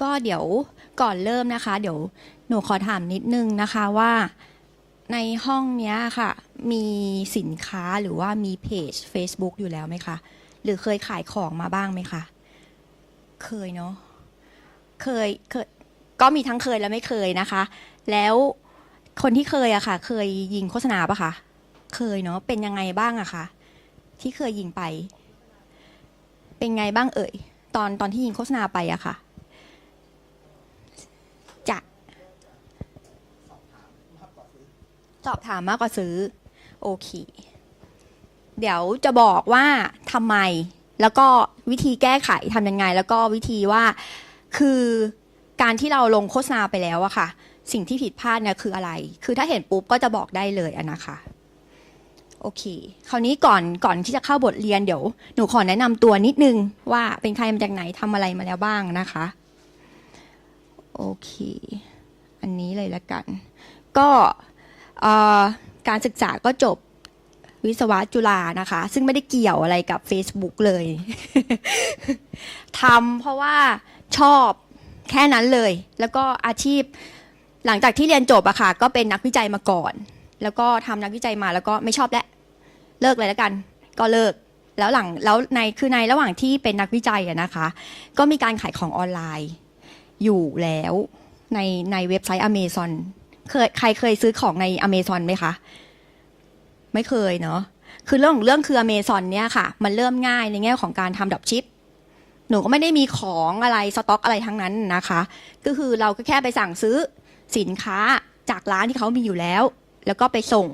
ก็เดี๋ยวก่อนเริ่มนะคะ เดี๋ยวหนูขอถามนิดนึงนะคะว่าในห้องเนี้ยค่ะ มีสินค้าหรือว่ามีเพจ Facebook อยู่แล้วไหมคะ หรือเคยขายของมาบ้างไหมคะ เคยเนาะเคยเคย ก็มีทั้งเคยและไม่เคยนะคะ แล้วคนที่เคยอะค่ะ เคยยิงโฆษณาปะคะเคยเนาะเป็นยังไงบ้างอะคะที่เคยยิงไป เป็นไงบ้างเอ่ย ตอนตอนที่ยิงโฆษณาไปอะค่ะ จะ สอบถามมากกว่าซื้อ โอเค เดี๋ยวจะบอกว่าทำไม แล้วก็วิธีแก้ไขทำยังไง แล้วก็วิธีว่าคือการที่เราลงโฆษณาไปแล้วอะค่ะ สิ่งที่ผิดพลาดเนี่ยคืออะไร คือถ้าเห็นปุ๊บก็จะบอกได้เลยอะนะคะโอเค คราวนี้ก่อนก่อนที่จะเข้าบทเรียนเดี๋ยว หนูขอแนะนำตัวนิดนึงว่าเป็นใครมาจากไหนทำอะไรมาแล้วบ้างนะคะ โอเค อันนี้เลยละกัน ก็ การศึกษาก็จบวิศวะจุฬานะคะ ซึ่งไม่ได้เกี่ยวอะไรกับ Facebook เลยทำเพราะว่าชอบแค่นั้นเลย แล้วก็อาชีพหลังจากที่เรียนจบอะค่ะ ก็เป็นนักวิจัยมาก่อน แล้วก็ทำนักวิจัยมาแล้วก็ไม่ชอบแล้วเลิกเลยแล้วกัน ก็เลิกแล้วหลังแล้วในคือในระหว่างที่เป็นนักวิจัยอะนะคะ ก็มีการขายของออนไลน์ อยู่แล้วในในเว็บไซต์ Amazon เคยใครเคยซื้อของใน Amazon ไหมคะ ไม่เคยเนาะคือเรื่องของเรื่องคือ Amazon เนี่ยค่ะ มันเริ่มง่ายในแง่ของการทำดรอปชิปหนูก็ไม่ได้มีของอะไรสต็อกอะไรทั้งนั้นนะคะ ก็คือเราก็แค่ไปสั่งซื้อสินค้าจากร้านที่เขามีอยู่แล้ว แล้วก็ไปส่ง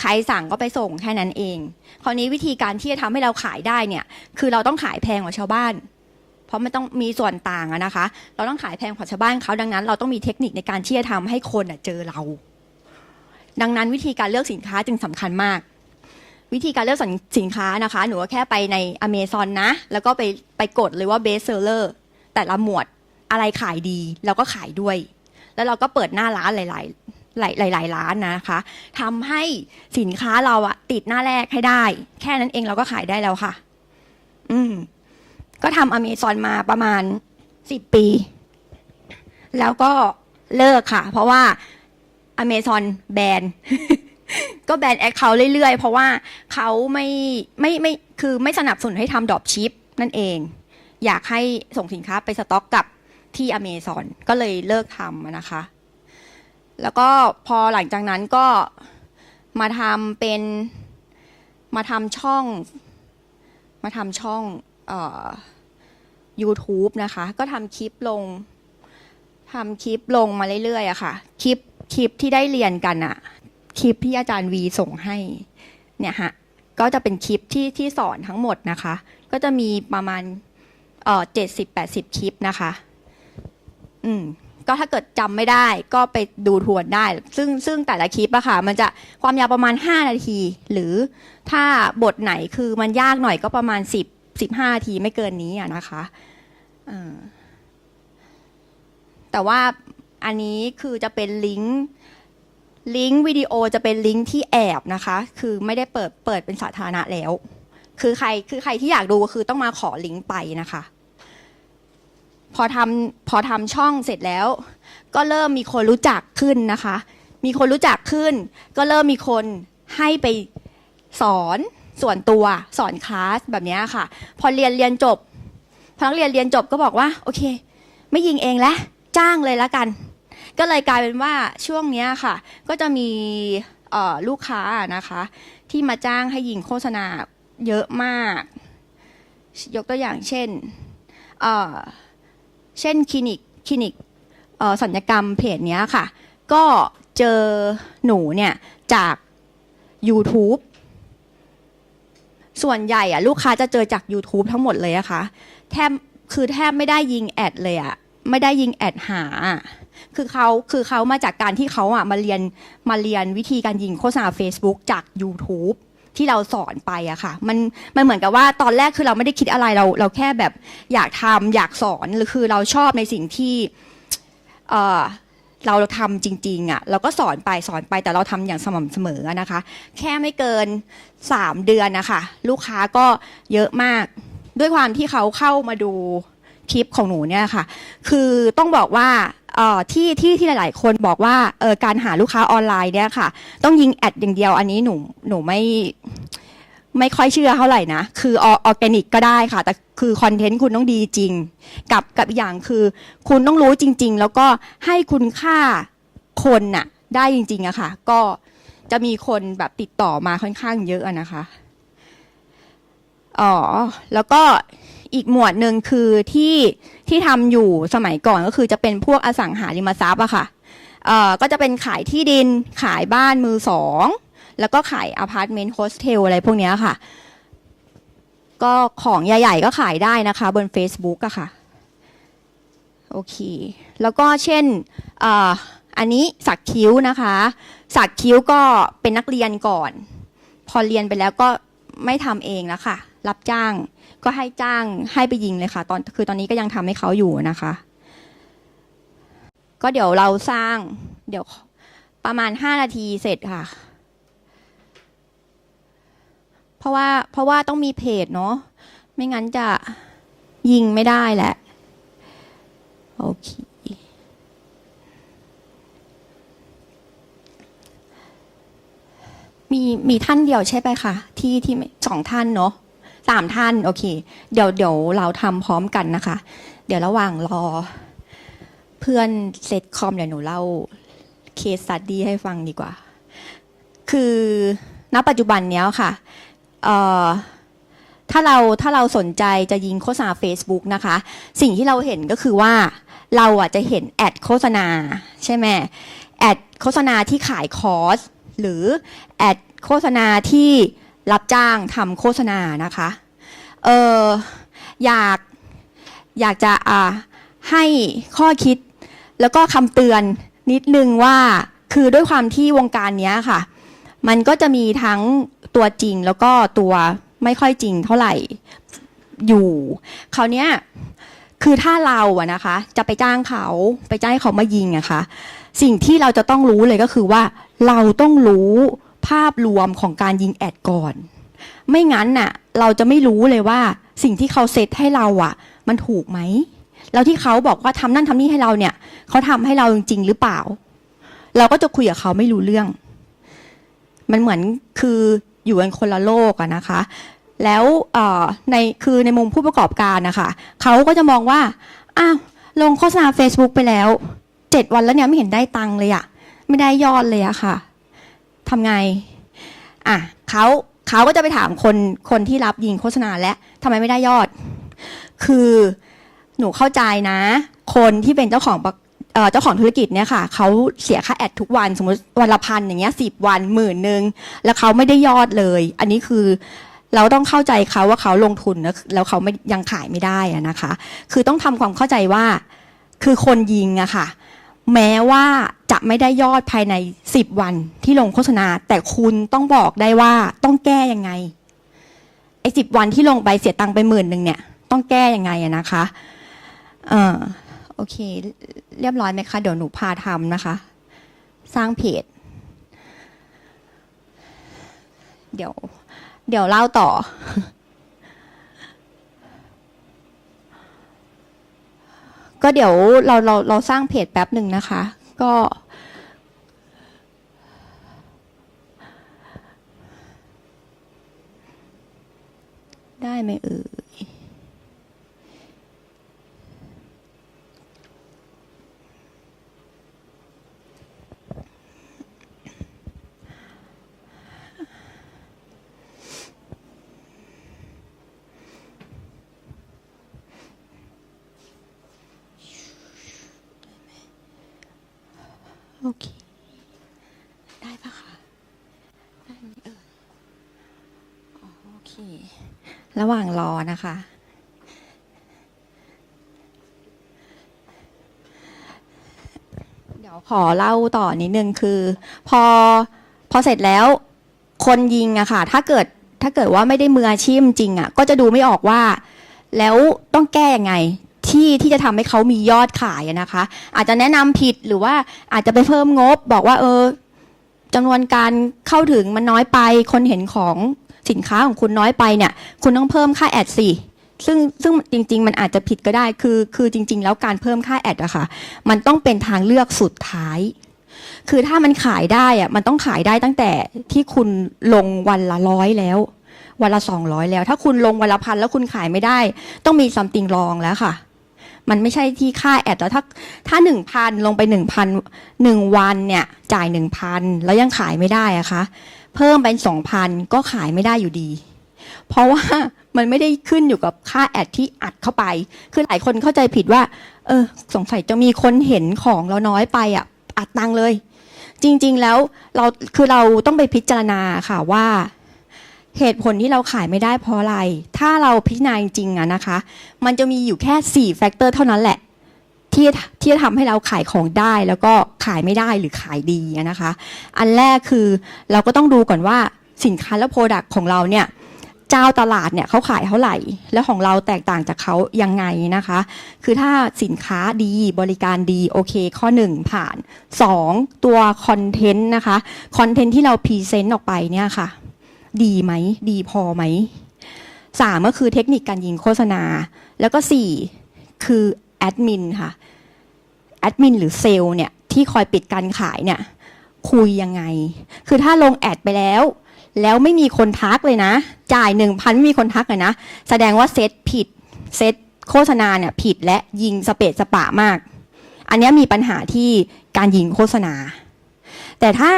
ใครสั่งก็ไปส่งแค่นั้นเอง คราวนี้วิธีการที่จะทำให้เราขายได้เนี่ย คือเราต้องขายแพงกว่าชาวบ้าน ราะมันต้องมีส่วนต่างอะนะคะ เราต้องขายแพงกว่าชาวบ้านเขาดังนั้น เราต้องมีเทคนิคในการที่จะทำให้คนเจอเรา ดังนั้นวิธีการเลือกสินค้าจึงสำคัญมาก วิธีการเลือกสินค้านะคะ หนูก็แค่ไปใน Amazon นะ แล้วก็ไปไปกดเลยว่า best seller แต่ละหมวดอะไรขายดีเราก็ขายด้วย แล้วเราก็เปิดหน้าร้านหลายๆหลายหลายร้านนะคะทำให้สินค้าเราอะติดหน้าแรกให้ได้ แค่นั้นเองเราก็ขายได้แล้วค่ะ อืม ก็ทำอเมซอนมาประมาณสิบปี แล้วก็เลิกค่ะ เพราะว่าอเมซอนแบนก็แบนแอคเคาท์เรื่อยๆ เพราะว่าเขาไม่ไม่ไม่คือไม่สนับสนุนให้ทำดรอปชิปนั่นเอง อยากให้ส่งสินค้าไปสต็อกกับที่อเมซอนก็เลยเลิกทำนะคะ แล้วก็พอหลังจากนั้นก็มาทำเป็นมาทำช่อง มาทำช่อง เอ่อ YouTube นะคะ ก็ทำคลิปลงทำคลิปลงมาเรื่อยๆอะค่ะ คลิปคลิปที่ได้เรียนกันอะคลิปที่อาจารย์วีส่งให้เนี่ยฮะก็จะเป็นคลิปที่ที่สอนทั้งหมดนะคะ ก็จะมีประมาณเอ่อเจ็ดสิบแปดสิบคลิปนะคะ อืมก็ถ้าเกิดจำไม่ได้ก็ไปดูทวนได้ ซึ่งซึ่งแต่ละคลิปอะค่ะ มันจะความยาวประมาณ 5 นาที หรือถ้าบทไหนคือมันยากหน่อยก็ประมาณ 10 15นาทีไม่เกินนี้อะนะคะแต่ว่าอันนี้คือจะเป็นลิงก์ลิงก์วิดีโอจะเป็นลิงก์ที่แอบนะคะ คือไม่ได้เปิดเปิดเป็นสาธารณะแล้ว คือใครคือใครที่อยากดูก็คือต้องมาขอลิงก์ไปนะคะ พอทำพอทำช่องเสร็จแล้ว ก็เริ่มมีคนรู้จักขึ้นนะคะ มีคนรู้จักขึ้น ก็เริ่มมีคนให้ไปสอน ส่วนตัวสอนคลาสแบบนี้ค่ะ พอเรียนเรียนจบพอนักเรียนเรียนจบก็บอกว่า โอเค ไม่ยิงเองแล้วจ้างเลยละกัน ก็เลยกลายเป็นว่าช่วงนี้ค่ะ ก็จะมีลูกค้านะคะ ที่มาจ้างให้ยิงโฆษณาเยอะมาก ยกตัวอย่างเช่นเเช่นคลินิกคลินิกสัญญกรรมเพจนี้ค่ะ ก็เจอหนูเนี่ยจาก YouTube ส่วนใหญ่อะลูกค้าจะเจอจาก YouTube ทั้งหมดเลยอะคะแทบคือแทบไม่ได้ยิงแอดเลยอะไม่ได้ยิงแอดหา คือเขาคือเขามาจากการที่เขาอะมาเรียนมาเรียนวิธีการยิงโฆษณา Facebook จาก YouTube ที่เราสอนไปอะค่ะ มันมันเหมือนกับว่าตอนแรกคือเราไม่ได้คิดอะไรเรา เราแค่แบบอยากทำอยากสอนหรือคือเราชอบในสิ่งที่เออ เราทำจริงๆอะเราก็สอนไปสอนไปแต่เราทำอย่างสม่ำเสมอนะคะ แค่ไม่เกิน 3 เดือนนะคะ ลูกค้าก็เยอะมาก ด้วยความที่เขาเข้ามาดูคลิปของหนูเนี่ยค่ะ คือต้องบอกว่าอ่อที่ที่ที่หลาย ๆ คนบอกว่าเออการหาลูกค้าออนไลน์เนี่ยค่ะ ต้องยิงแอดอย่างเดียวอันนี้หนูหนูไม่ ไม่ค่อยเชื่อเท่าไหร่นะ คือออร์แกนิกก็ได้ค่ะ แต่คือคอนเทนต์คุณต้องดีจริง กับกับอีกอย่างคือ คุณต้องรู้จริง ๆ แล้วก็ให้คุณค่าคนน่ะ ได้จริงๆอะค่ะ ก็จะมีคนแบบติดต่อมาค่อนข้างเยอะอะนะคะ อ๋อ แล้วก็อีกหมวดหนึ่งคือที่ที่ทำอยู่สมัยก่อนก็คือจะเป็นพวกอสังหาริมทรัพย์อะค่ะ เอ่อ ก็จะเป็นขายที่ดินขายบ้านมือสอง แล้วก็ขายอพาร์ตเมนต์โฮสเทลอะไรพวกเนี้ยค่ะ ก็ของใหญ่ๆก็ขายได้นะคะบน Facebook อะค่ะ โอเค แล้วก็เช่นอ,อันนี้สักคิ้วนะคะ สักคิ้วก็เป็นนักเรียนก่อน พอเรียนไปแล้วก็ไม่ทำเองแล้วค่ะ รับจ้างก็ให้จ้างให้ไปยิงเลยค่ะ ตอนคือตอนนี้ก็ยังทำให้เขาอยู่นะคะ ก็เดี๋ยวเราสร้างเดี๋ยวประมาณห้านาทีเสร็จค่ะ เพราะว่าเพราะว่าต้องมีเพจเนาะไม่งั้นจะยิงไม่ได้แหละ โอเค มีมีท่านเดียวใช่ไหมคะ ที่ที่สองท่านเนาะสามท่าน โอเค เดี๋ยวเดี๋ยวเราทำพร้อมกันนะคะ เดี๋ยวระหว่างรอ เพื่อนเซตคอมเดี๋ยวหนูเล่าเคสสตัดดี้ให้ฟังดีกว่า คือณปัจจุบันเนี้ยค่ะ ถ้าเราถ้าเราสนใจจะยิงโฆษณา Facebook นะคะ สิ่งที่เราเห็นก็คือว่าเราอะจะเห็นแอดโฆษณาใช่ไหมแอดโฆษณาที่ขายคอร์สหรือแอดโฆษณาที่รับจ้างทำโฆษณานะคะเอออยากอยากจะอ่าให้ข้อคิด แล้วก็คำเตือนนิดนึงว่าคือด้วยความที่วงการนี้ค่ะ มันก็จะมีทั้งตัวจริงแล้วก็ตัวไม่ค่อยจริงเท่าไหร่อยู่คราวเนี้ยคือถ้าเราอะนะคะ จะไปจ้างเขาไปจ้างให้เขามายิงอะคะสิ่งที่เราจะต้องรู้เลยก็คือว่า เราต้องรู้ภาพรวมของการยิงแอดก่อน ไม่งั้นน่ะ เราจะไม่รู้เลยว่า สิ่งที่เขาเซตให้เราอะมันถูกไหมแล้วที่เขาบอกว่าทำนั่นทำนี่ให้เราเนี่ย เขาทำให้เราจริงๆหรือเปล่า เราก็จะคุยกับเขาไม่รู้เรื่อง มันเหมือนคืออยู่กันคนละโลกอะนะคะ แล้วในคือในมุมผู้ประกอบการนะคะเขาก็จะมองว่าอ้าวลงโฆษณา Facebook ไปแล้วเจ็ดวันแล้วเนี่ยไม่เห็นได้ตังค์เลยอะไม่ได้ยอดเลยอะค่ะทำไงอะเขาเขาก็จะไปถามคนคนที่รับยิงโฆษณาและทำไมไม่ได้ยอด คือหนูเข้าใจนะ คนที่เป็นเจ้าของ เอ่อเจ้าของธุรกิจเนี่ยค่ะเขาเสียค่าแอดทุกวันสมมติวันละพันอย่างเงี้ยสิบวันหมื่นหนึ่งแล้วเขาไม่ได้ยอดเลย อันนี้คือเราต้องเข้าใจเขาว่าเขาลงทุนแล้วแล้วเขาไม่ยังขายไม่ได้อะนะคะ คือต้องทำความเข้าใจว่าคือคนยิงอะค่ะ แม้ว่าจะไม่ได้ยอดภายใน 10 วันที่ลงโฆษณา แต่คุณต้องบอกได้ว่าต้องแก้ยังไงไอ้สิบวันที่ลงไปเสียตังค์ไปหมื่นหนึ่งเนี่ย ต้องแก้ยังไงอะนะคะ เออ เค เรียบร้อยไหมคะ เดี๋ยวหนูพาทำนะคะ สร้างเพจ เดี๋ยว เดี๋ยวเล่าต่อ ก็เดี๋ยวเราเราเราสร้างเพจแป๊บหนึ่งนะคะ ก็ได้ไหมเอ่ย โอเค ได้ปะคะ ได้ไหมเอ่ยอ๋อโอเค ระหว่างรอนะคะ เดี๋ยวขอเล่าต่อนิดนึงคือ พอพอเสร็จแล้วคนยิงอะค่ะ ถ้าเกิดถ้าเกิดว่าไม่ได้มืออาชีพจริงอะก็จะดูไม่ออกว่า แล้วต้องแก้ยังไง ที่ที่จะทำให้เขามียอดขายนะคะ อาจจะแนะนำผิดหรือว่าอาจจะไปเพิ่มงบ บอกว่าเออจำนวนการเข้าถึงมันน้อยไป คนเห็นของสินค้าของคุณน้อยไปเนี่ย คุณต้องเพิ่มค่าแอดสิซึ่งซึ่งจริง ๆ มันอาจจะผิดก็ได้คือคือจริง ๆ แล้วการเพิ่มค่าแอดอะค่ะ มันต้องเป็นทางเลือกสุดท้ายคือถ้ามันขายได้อะมันต้องขายได้ตั้งแต่ที่คุณลงวันละร้อยแล้ว วันละสองร้อยแล้ว ถ้าคุณลงวันละพันแล้วคุณขายไม่ได้ ต้องมีซัมติงรองแล้วค่ะ มันไม่ใช่ที่ค่าแอดแล้วถ้าถ้าหนึ่งพันลงไปหนึ่งพันหนึ่งวันเนี่ยจ่ายหนึ่งพันแล้วยังขายไม่ได้อะคะเพิ่มเป็นสองพันก็ขายไม่ได้อยู่ดี เพราะว่ามันไม่ได้ขึ้นอยู่กับค่าแอดที่อัดเข้าไป คือหลายคนเข้าใจผิดว่า เออ สงสัยจะมีคนเห็นของเราน้อยไปอะ อัดตังเลย จริง ๆ แล้วเราคือเราต้องไปพิจารณาค่ะว่า เหตุผลที่เราขายไม่ได้เพราะอะไร ถ้าเราพิจารณาจริงๆอะนะคะ มันจะมีอยู่แค่ 4 แฟกเตอร์เท่านั้นแหละ ที่ที่จะทำให้เราขายของได้แล้วก็ขายไม่ได้หรือขายดีนะคะ อันแรกคือเราก็ต้องดูก่อนว่าสินค้าและโปรดักต์ของเราเนี่ยเจ้าตลาดเนี่ยเขาขายเท่าไหร่ แล้วของเราแตกต่างจากเขายังไงนะคะ คือถ้าสินค้าดีบริการดีโอเคข้อ 1 ผ่าน 2 ตัวคอนเทนต์นะคะคอนเทนต์ที่เราพรีเซนต์ออกไปเนี่ยค่ะ ดีไหม ดีพอไหมสามก็คือเทคนิคการยิงโฆษณา แล้วก็สี่คือแอดมินค่ะแอดมินหรือเซลล์เนี่ยที่คอยปิดการขายเนี่ยคุยยังไง คือถ้าลงแอดไปแล้ว แล้วไม่มีคนทักเลยนะ จ่ายหนึ่งพันไม่มีคนทักเลยนะ แสดงว่าเซตผิดเซตโฆษณาเนี่ยผิดและยิงสเปดสปะมาก อันนี้มีปัญหาที่การยิงโฆษณา แต่ถ้า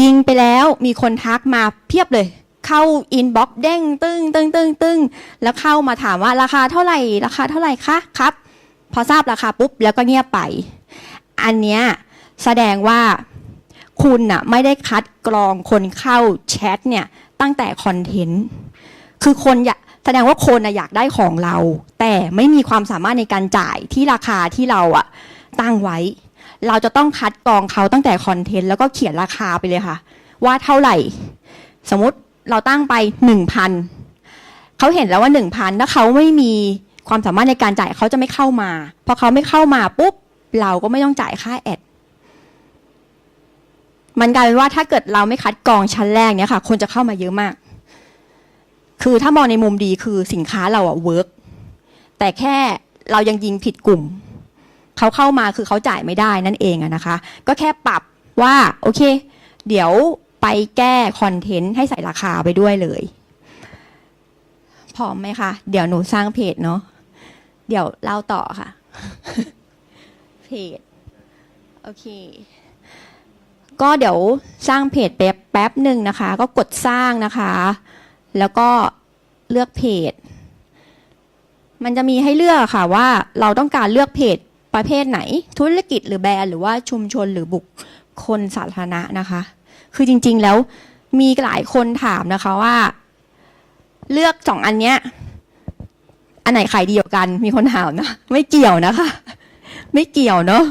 ยิงไปแล้วมีคนทักมาเพียบเลย เข้าอินบ็อกเด้งตึ้งตึ้งตึ้งตึ้งแล้วเข้ามาถามว่าราคาเท่าไหร่ ราคาเท่าไหร่คะครับ พอทราบราคาปุ๊บแล้วก็เงียบไป อันเนี้ยแสดงว่าคุณน่ะไม่ได้คัดกรองคนเข้าแชทเนี่ยตั้งแต่คอนเทนต์คือคนอยากแสดงว่าคนน่ะอยากได้ของเรา แต่ไม่มีความสามารถในการจ่ายที่ราคาที่เราอะตั้งไว้ เราจะต้องคัดกรองเขาตั้งแต่คอนเทนต์แล้วก็เขียนราคาไปเลยค่ะ ว่าเท่าไหร่ สมมติเราตั้งไปหนึ่งพันเขาเห็นแล้วว่าหนึ่งพันถ้าเขาไม่มีความสามารถในการจ่ายเขาจะไม่เข้ามาพอเขาไม่เข้ามาปุ๊บเราก็ไม่ต้องจ่ายค่าแอดมันกลายเป็นว่าถ้าเกิดเราไม่คัดกรองชั้นแรกเนี่ยค่ะ คนจะเข้ามาเยอะมาก คือถ้ามองในมุมดีคือสินค้าเราอะเวิร์กแต่แค่เรายังยิงผิดกลุ่ม เขาเข้ามาคือเขาจ่ายไม่ได้นั่นเองอะนะคะ ก็แค่ปรับว่าโอเค เดี๋ยวไปแก้คอนเทนต์ให้ใส่ราคาไปด้วยเลยพร้อมไหมคะ เดี๋ยวหนูสร้างเพจเนาะเดี๋ยวเล่าต่อค่ะ เพจ โอเค ก็เดี๋ยวสร้างเพจแป๊บแป๊บหนึ่งนะคะ ก็กดสร้างนะคะ แล้วก็เลือกเพจ มันจะมีให้เลือกค่ะว่าเราต้องการเลือกเพจ ประเภทไหน ธุรกิจหรือแบรนด์หรือว่าชุมชนหรือบุคคลสาธารณะนะคะ คือจริง ๆ แล้วมีหลายคนถามนะคะว่า เลือกสองอันเนี้ย อันไหนขายดีกว่ากัน มีคนถามนะ ไม่เกี่ยวนะคะ ไม่เกี่ยวเนาะ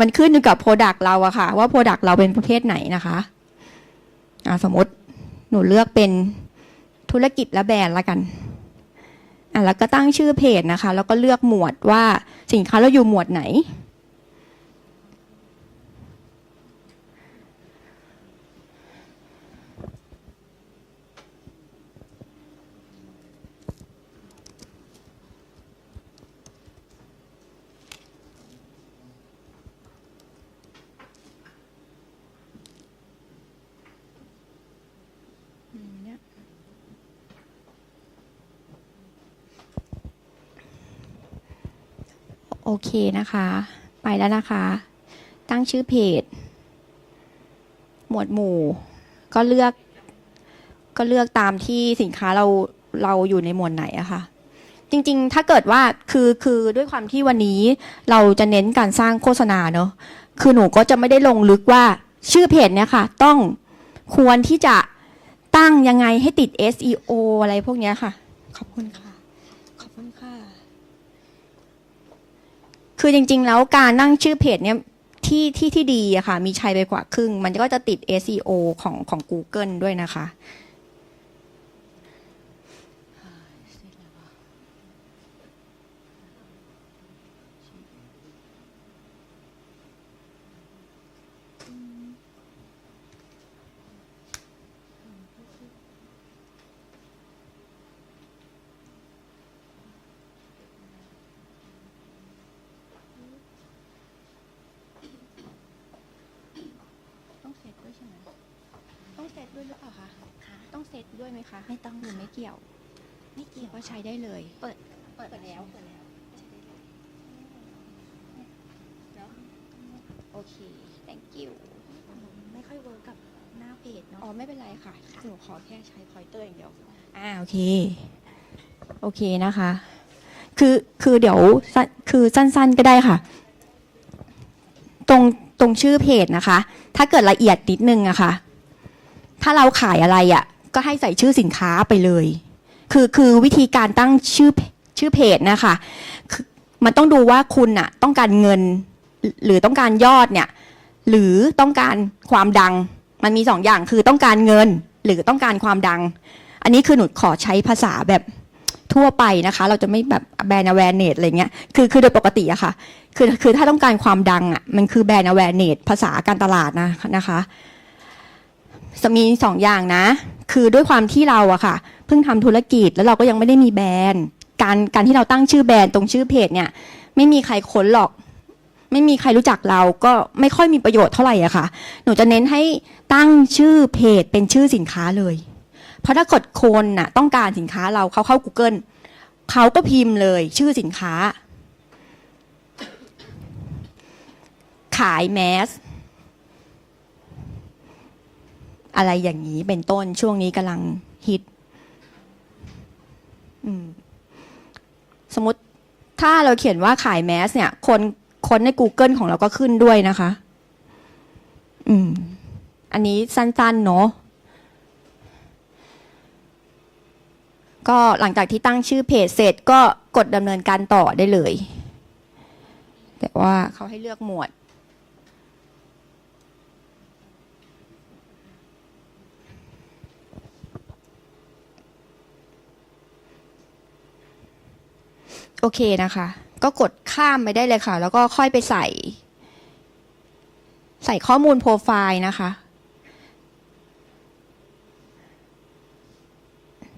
มันขึ้นอยู่กับโปรดักต์เราอะค่ะ ว่าโปรดักต์เราเป็นประเภทไหนนะคะอ่าสมมติหนูเลือกเป็นธุรกิจและแบรนด์ละกัน อะแล้วก็ตั้งชื่อเพจนะคะ แล้วก็เลือกหมวดว่าสินค้าเราอยู่หมวดไหน โอเคนะคะ ไปแล้วนะคะ ตั้งชื่อเพจ หมวดหมู่ ก็เลือก ก็เลือกตามที่สินค้าเราเราอยู่ในหมวดไหนอะค่ะ จริงๆ ถ้าเกิดว่าคือคือด้วยความที่วันนี้เราจะเน้นการสร้างโฆษณาเนอะคือหนูก็จะไม่ได้ลงลึกว่าชื่อเพจเนี่ยค่ะ ต้องควรที่จะตั้งยังไงให้ติด SEO อะไรพวกเนี้ยค่ะ ขอบคุณค่ะ ขอบคุณค่ะ คือจริง ๆ แล้วการนั่งชื่อเพจเนี่ยที่ที่ที่ดีอะค่ะ มีชัยไปกว่าครึ่ง มันก็จะติด SEO ของของ Google ด้วยนะคะ โซตด้วยหรือเปล่าคะค่ะต้องเซตด้วยไหมคะไม่ต้องหรือไม่เกี่ยว ไม่เกี่ยวก็ใช้ได้เลย เปิดเปิดแล้วเปิดแล้วโอเค thank you ไม่ค่อยเวิร์กกับหน้าเพจเนาะอ๋อไม่เป็นไรค่ะหนูขอแค่ใช้พอยเตอร์อย่างเดียวอ่าโอเค โอเคนะคะ คือคือเดี๋ยวสั้นคือสั้นๆก็ได้ค่ะ ตรงตรงชื่อเพจนะคะ ถ้าเกิดละเอียดนิดนึงอะค่ะ ถ้าเราขายอะไรอะก็ให้ใส่ชื่อสินค้าไปเลย คือคือวิธีการตั้งชื่อชื่อเพจนะคะคือมันต้องดูว่าคุณอะต้องการเงิน หรือต้องการยอดเนี่ย หรือต้องการความดัง มันมีสองอย่างคือต้องการเงิน หรือต้องการความดัง อันนี้คือหนูขอใช้ภาษาแบบทั่วไปนะคะ เราจะไม่แบบแบรนด์ awareness อะไรเงี้ยคือคือโดยปกติอะค่ะ คือคือถ้าต้องการความดังอะมันคือแบรนด์ awareness ภาษาการตลาดนะนะคะ จะมีสองอย่างนะ คือด้วยความที่เราอะค่ะ เพิ่งทำธุรกิจแล้วเราก็ยังไม่ได้มีแบรนด์ การการที่เราตั้งชื่อแบรนด์ตรงชื่อเพจเนี่ย ไม่มีใครค้นหรอก ไม่มีใครรู้จักเราก็ไม่ค่อยมีประโยชน์เท่าไหร่อะค่ะ หนูจะเน้นให้ตั้งชื่อเพจเป็นชื่อสินค้าเลย เพราะถ้ากดคนน่ะต้องการสินค้าเราเขาเข้า Google เขาก็พิมพ์เลยชื่อสินค้า ขายแมส อะไรอย่างนี้เป็นต้นช่วงนี้กำลังฮิตสมมติถ้าเราเขียนว่าขายแมส เนี่ย คนคนใน Google ของเราก็ขึ้นด้วยนะคะ อืม อันนี้สั้นๆ เนาะก็หลังจากที่ตั้งชื่อเพจเสร็จก็กดดำเนินการต่อได้เลย แต่ว่าเขาให้เลือกหมวด โอเคนะคะ ก็กดข้ามไปได้เลยค่ะ แล้วก็ค่อยไปใส่ ใส่ข้อมูลโปรไฟล์นะคะ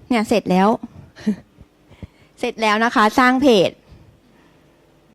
เนี่ยเสร็จแล้ว เสร็จแล้วนะคะ สร้างเพจ